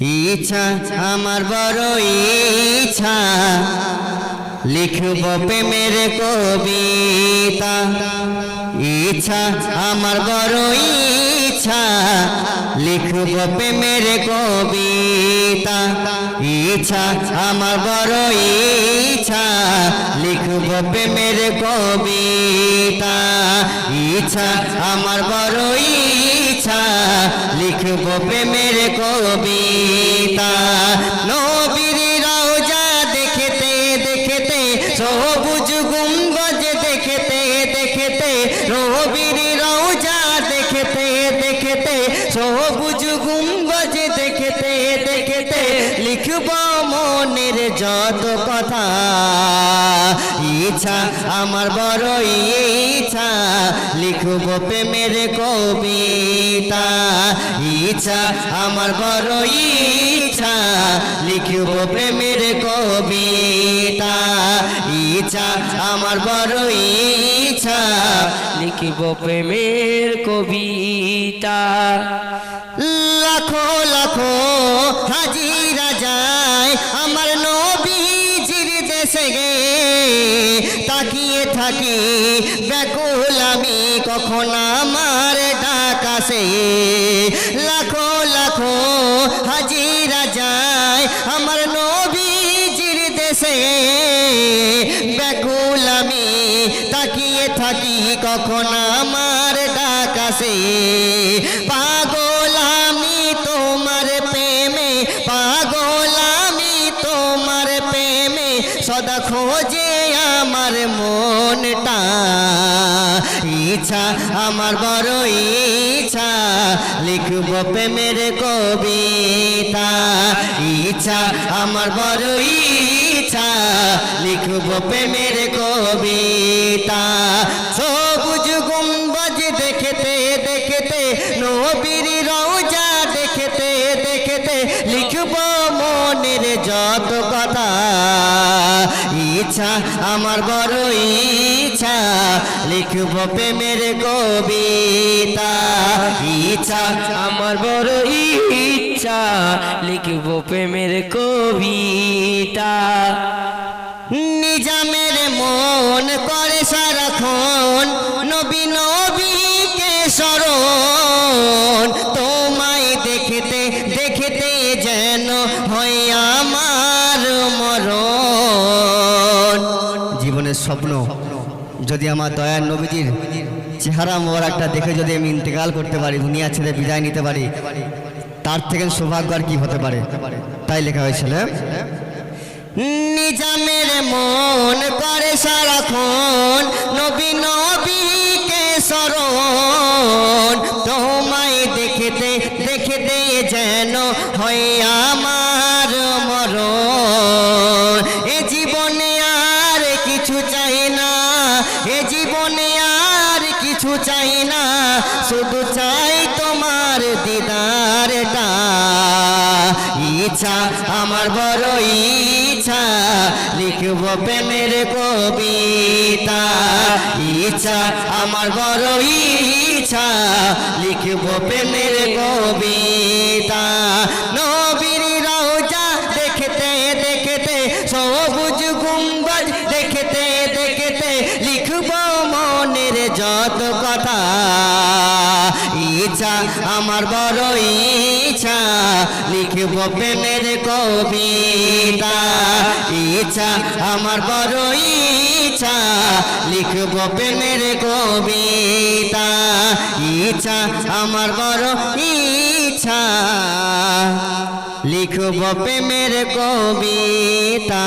ইচ্ছা আমার বড় ইচ্ছা। লিখব প্রেমের কবিতা। ইচ্ছা আমার বড় ইচ্ছা। লিখব প্রেমের কবিতা। ইচ্ছা, আমার বড় ইচ্ছা, লিখব প্রেমের কবিতা। ইচ্ছা, আমার বড় ইচ্ছা, লিখব প্রেমের কবিতা। নবীর রওজা দেখতে দেখতে, সবুজ গুম্বজ দেখতে দেখতে রবির রওজা দেখতে দেখতে, সবুজ গুম্বজ লিখব মনের যত কথা। ইচ্ছা, আমার বড় ইচ্ছা, লিখব প্রেমের কবিতা। ইচ্ছা, আমার বড় ইচ্ছা, লিখব প্রেমের কবিতা। ইচ্ছা, আমার বড় ইচ্ছা, লিখিব প্রেমের কবিতা। লাখো লাখো হাজিরা যায়, আমার নবীজির দেশে গে। তাকিয়ে থাকি, ব্যাকুল আমি কখন আমার ডাকাসে লাখো লাখো হাজিরা যায়, আমার নবীজির দেশে। ব্যাকুল আমি তাকিয়ে থাকি, কখন আমার ডাকাসে পাগল পাগল আমি তোমার প্রেমে সদা খোঁজে আমার মনটা। ইচ্ছা, আমার বড় ইচ্ছা, লিখব প্রেমের কবিতা। ইচ্ছা, আমার বড় ইচ্ছা, লিখব প্রেমের কবিতা। সবুজ গুম্বজ দেখতে দেখতে নবীর দেখতে দেখতে লিখব মনের যত কথা। ইচ্ছা, আমার বড় ইচ্ছা, লিখব প্রেমের কবিতা। ইচ্ছা, আমার বড় ইচ্ছা, লিখব প্রেমের কবিতা। জীবনের স্বপ্ন। যদি আমার দয়ার নবীজির চেহারা মোবারকটা দেখে যদি আমি ইন্তেকাল করতে পারি, দুনিয়া ছেড়ে বিদায় নিতে পারি, তার থেকে সৌভাগ্য আর কি হতে পারে? তাই লেখা হয়েছিল নিজামের মন করে সারাক্ষণ নবী নবীকে স্মরণ। তোমায় দেখতে দেখতে যেন হয় আমার আর কিছু চাই না, শুধু চাই তোমার দিদারটা। ইচ্ছা, আমার বড় ইচ্ছা, লিখব প্রেমের কবিতা। ইচ্ছা, আমার বড় ইচ্ছা, লিখব প্রেমের কবিতা। নবীর রওজা দেখতে দেখতে, সবুজ গুম্বজ দেখতে দেখতে যত কথা, ইচ্ছা, আমার বড় ইচ্ছা, লিখব প্রেমের কবিতা। ইচ্ছা, আমার বড় ইচ্ছা, লিখব প্রেমের কবিতা। ইচ্ছা, আমার বড় ইচ্ছা, লিখব প্রেমের কবিতা।